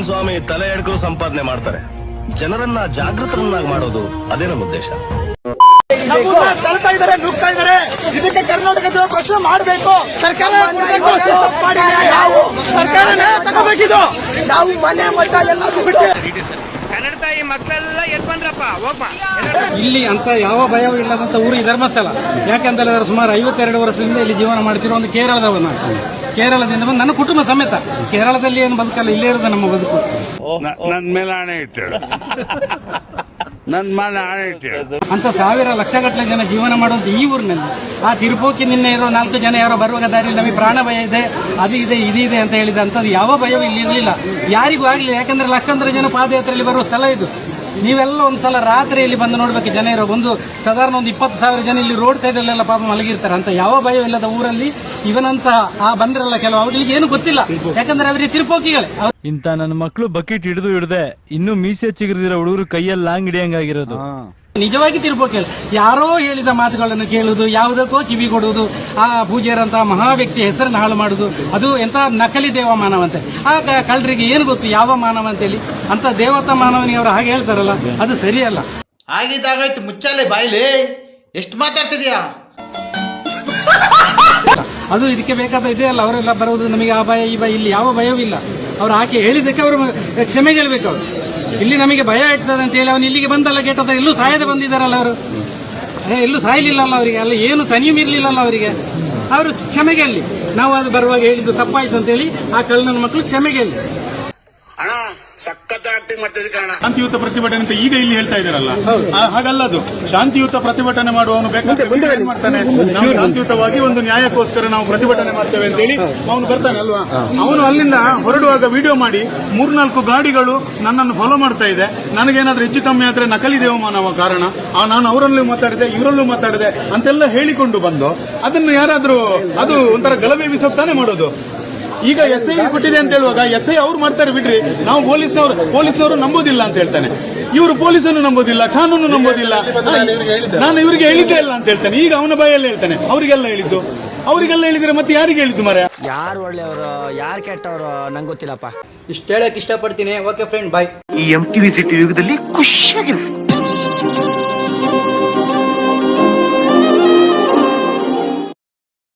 ನಾರಾಯಣ ಸ್ವಾಮಿ ತಲೆ ಎಡ್ಕರು ಸಂಪಾದನೆ ಮಾಡ್ತಾರೆ. ಜನರನ್ನ ಜಾಗೃತರನ್ನಾಗಿ ಮಾಡೋದು ಅದೇ ನಮ್ಮ ಉದ್ದೇಶ. ತಳ್ತಾ ಇದಾರೆ ನುಗ್ತಾ ಇದಾರೆ ಇದಕ್ಕೆ ಕರ್ನಾಟಕ ಜನ ಪ್ರಶ್ನೆ ಮಾಡಬೇಕು. ಸರ್ಕಾರ ಕೊಡ್ಬೇಕು, ನಾವು ಸರ್ಕಾರನೇ ತಗೋಬೇಕಿದು. ನಾವು ಮನೆ ಮಠ ಎಲ್ಲ ಬಿಟ್ಟು ಕನ್ನಡ ತಾಯಿ ಮಕ್ಕಳೆಲ್ಲ ಎದ್ ಬಂದ್ರಪ್ಪ ಹೋಗ್ಬಾ ಇಲ್ಲಿ ಅಂತ ಯಾವ ಭಯವೂ ಇಲ್ಲದಂತ ಊರು ಧರ್ಮಸ್ಥಳ. ಯಾಕಂತ ಹೇಳಿದ್ರೆ ಸುಮಾರು ಐವತ್ತೆರಡು ವರ್ಷದಿಂದ ಇಲ್ಲಿ ಜೀವನ ಮಾಡ್ತಿರೋ ಒಂದು ಕೇರಳದವ ನಾನು ಕೇರಳದಿಂದ ಬಂದು ನನ್ನ ಕುಟುಂಬ ಸಮೇತ. ಕೇರಳದಲ್ಲಿ ಏನು ಬದುಕಲ್ಲ ಇಲ್ಲೇ ಇರೋದು ನಮ್ಮ ಬದುಕು. ನನ್ನ ಮೇಲೆ ಆಣೆ ಇಟ್ಟಳು ನನ್ನ ಮೇಲೆ ಆಣೆ ಇಟ್ಟಳು ಅಂತ ಸಾವಿರ ಲಕ್ಷಗಟ್ಟಲೆ ಜನ ಜೀವನ ಮಾಡುವಂತ ಈ ಊರಿನಲ್ಲಿ. ಆ ತಿರುಪೋಕಿ ನಿನ್ನೆ ಇರೋ ನಾಲ್ಕು ಜನ ಯಾರೋ ಬರುವಾಗ ದಾರಿ ನಮಗೆ ಪ್ರಾಣ ಭಯ ಇದೆ ಅದು ಇದೆ ಇದು ಇದೆ ಅಂತ ಹೇಳಿದ ಅಂತದ್ದು ಯಾವ ಭಯವೂ ಇಲ್ಲಿ ಇರಲಿಲ್ಲ. ಯಾರಿಗೂ ಆಗಲಿಲ್ಲ ಯಾಕಂದ್ರೆ ಲಕ್ಷಾಂತರ ಜನ ಪಾದಯಾತ್ರೆಯಲ್ಲಿ ಬರುವ ಸ್ಥಳ ಇದು. ನೀವೆಲ್ಲ ಒಂದ್ಸಲ ರಾತ್ರಿಯಲ್ಲಿ ಬಂದು ನೋಡ್ಬೇಕು ಜನ ಇರೋ ಒಂದು ಸಾಧಾರಣ ಒಂದು ಇಪ್ಪತ್ತು ಸಾವಿರ ಜನ ಇಲ್ಲಿ ರೋಡ್ ಸೈಡಲ್ಲೆಲ್ಲ ಪಾಪ ಮಲಗಿರ್ತಾರೆ. ಅಂತ ಯಾವ ಭಯವಿಲ್ಲದ ಊರಲ್ಲಿ ಇವನಂತಹ ಆ ಬಂದ್ರಲ್ಲ ಕೆಲವು ಅವ್ರಿಗೆ ಏನು ಗೊತ್ತಿಲ್ಲ. ಯಾಕಂದ್ರೆ ಅವರಿಗೆ ತಿರುಪೋಕಿಗಳೇ. ಇಂತ ನನ್ನ ಮಕ್ಕಳು ಬಕೆಟ್ ಹಿಡಿದು ಹಿಡ್ದೆ ಇನ್ನೂ ಮೀಸೆ ಚಿಗುರಿದಿರೋ ಹುಡುಗರು ಕೈಯಲ್ಲಿ ಲಾಂಗ್ ಹಿಡಿಯಂಗಾಗಿರೋದು. ನಿಜವಾಗಿ ತಿರುಪೋಕಿ ಯಾರೋ ಹೇಳಿದ ಮಾತುಗಳನ್ನು ಕೇಳುದು ಯಾವುದಕ್ಕೋ ಕಿವಿ ಕೊಡುವುದು ಆ ಪೂಜೆಯರಂತಹ ಮಹಾ ವ್ಯಕ್ತಿ ಹೆಸರನ್ನು ಹಾಳು ಮಾಡುದು ಅದು ಎಂತ ನಕಲಿ ದೇವ ಮಾನವಂತೆ ಆ ಕ- ಕಳ್ಳರಿಗೆ ಏನು ಗೊತ್ತು ಯಾವ ಮಾನವ ಅಂತೇಳಿ ಅಂತ ದೇವತಾ ಮಾನವನಿಗೆ ಅವರು ಹಾಗೆ ಹೇಳ್ತಾರಲ್ಲ ಅದು ಸರಿಯಲ್ಲ. ಆಗಿದ್ದಾಗಾಯ್ತು ಮುಚ್ಚಾಲೆ ಬಾಯ್ಲಿ ಎಷ್ಟು ಮಾತಾಡ್ತಿದ್ಯಾ? ಅದು ಇದಕ್ಕೆ ಬೇಕಾದ ಇದೆಯಲ್ಲ ಅವರೆಲ್ಲ ಬರುವುದು ನಮಗೆ ಆ ಭಯ, ಈ ಭಯ, ಇಲ್ಲಿ ಯಾವ ಭಯವೂ ಇಲ್ಲ. ಅವ್ರು ಆಕೆ ಹೇಳಿದ್ದಕ್ಕೆ ಅವರು ಕ್ಷಮೆ ಕೇಳಬೇಕು ಅವರು. ಇಲ್ಲಿ ನಮಗೆ ಭಯ ಆಗ್ತದೆ ಅಂತ ಹೇಳಿ ಅವನು ಇಲ್ಲಿಗೆ ಬಂದಲ್ಲ ಕೆಟ್ಟದ ಎಲ್ಲೂ ಸಾಯದೆ ಬಂದಿದ್ದಾರಲ್ಲ ಅವರು. ಎಲ್ಲೂ ಸಾಯಲಿಲ್ಲಲ್ಲ ಅವರಿಗೆ, ಅಲ್ಲ ಏನು ಸನಿಯೂ ಇರಲಿಲ್ಲಲ್ಲ ಅವರಿಗೆ. ಅವರು ಕ್ಷಮೆಗೆ ಅಲ್ಲಿ ನಾವು ಅದು ಬರುವಾಗ ಹೇಳಿದ್ದು ತಪ್ಪಾಯಿತು ಅಂತೇಳಿ ಆ ಕಳ್ಳನ ಮಕ್ಕಳು ಕ್ಷಮೆಗೆ ಅಣ್ಣ ಸಖತ್ ಆಕ್ಟಿಂಗ್ ಮಾಡ್ತಿದ್ದೆ ಕಣ ಶಾಂತಿಯುತ ಪ್ರತಿಭಟನೆ ಅಂತ ಈಗ ಇಲ್ಲಿ ಹೇಳ್ತಾ ಇದ್ದಾರಲ್ಲ? ಹಾಗಲ್ಲ ಅದು. ಶಾಂತಿಯುತ ಪ್ರತಿಭಟನೆ ಮಾಡುವವನು ಬೇಕಾದ್ರೆ ಏನ್ ಮಾಡ್ತಾನೆ? ನಾವು ಶಾಂತಿಯುತವಾಗಿ ಒಂದು ನ್ಯಾಯಕ್ಕೋಸ್ಕರ ನಾವು ಪ್ರತಿಭಟನೆ ಮಾಡ್ತೇವೆ ಅಂತ ಹೇಳಿ ಅವನು ಬರ್ತಾನೆ ಅಲ್ವಾ? ಅವನು ಅಲ್ಲಿಂದ ಹೊರಡುವಾಗ ವಿಡಿಯೋ ಮಾಡಿ ಮೂರ್ನಾಲ್ಕು ಗಾಡಿಗಳು ನನ್ನನ್ನು ಫಾಲೋ ಮಾಡ್ತಾ ಇದೆ. ನನಗೇನಾದ್ರೂ ಹೆಚ್ಚು ಕಮ್ಮಿ ಆದ್ರೆ ನಕಲಿ ದೇವಮಾನವ ಕಾರಣ ಆ, ನಾನು ಅವರಲ್ಲೂ ಮಾತಾಡಿದೆ ಇವರಲ್ಲೂ ಮಾತಾಡಿದೆ ಅಂತೆಲ್ಲ ಹೇಳಿಕೊಂಡು ಬಂದು ಅದನ್ನು ಯಾರಾದ್ರೂ ಅದು ಒಂಥರ ಗಲಭೆ ಬಿಸೋಗ್ತಾನೆ ಮಾಡೋದು. ಈಗ ಎಸ್ ಐ ಕೊಟ್ಟಿದೆ ಅಂತ ಹೇಳುವಾಗ ಎಸ್ ಐ ಅವ್ರು ಮಾಡ್ತಾರೆ ಬಿಡ್ರಿ. ನಾವು ಪೊಲೀಸ್ನವರು ಪೊಲೀಸ್ನವರು ನಂಬೋದಿಲ್ಲ ಅಂತ ಹೇಳ್ತಾನೆ. ಇವರು ಪೊಲೀಸನ್ನು ನಂಬೋದಿಲ್ಲ ಕಾನೂನು ನಂಬೋದಿಲ್ಲ. ನಾನು ಇವರಿಗೆ ಹೇಳಿದ್ದೆ. ಇಲ್ಲ ಅಂತ ಹೇಳ್ತಾನೆ. ಈಗ ಅವನ ಬಾಯಲ್ಲಿ ಹೇಳ್ತಾನೆ. ಅವರಿಗೆಲ್ಲ ಹೇಳಿದ್ದು. ಅವರಿಗೆಲ್ಲ ಹೇಳಿದ್ರೆ ಮತ್ತೆ ಯಾರಿಗೆ ಹೇಳಿದ್ದು ಮರ ಯಾರು ಒಳ್ಳೆಯವರು ಯಾರು ಕೆಟ್ಟವರು ನಂಗೆ ಗೊತ್ತಿಲ್ಲಪ್ಪ. ಇಷ್ಟು ಹೇಳಕ್ ಇಷ್ಟಪಡ್ತೀನಿ. ಓಕೆ ಫ್ರೆಂಡ್ ಬಾಯ್ ಈ ಎಂ ಟಿವಿ ಸಿಟಿ ಯುಗದಲ್ಲಿ ಖುಷಿಯಾಗಿರು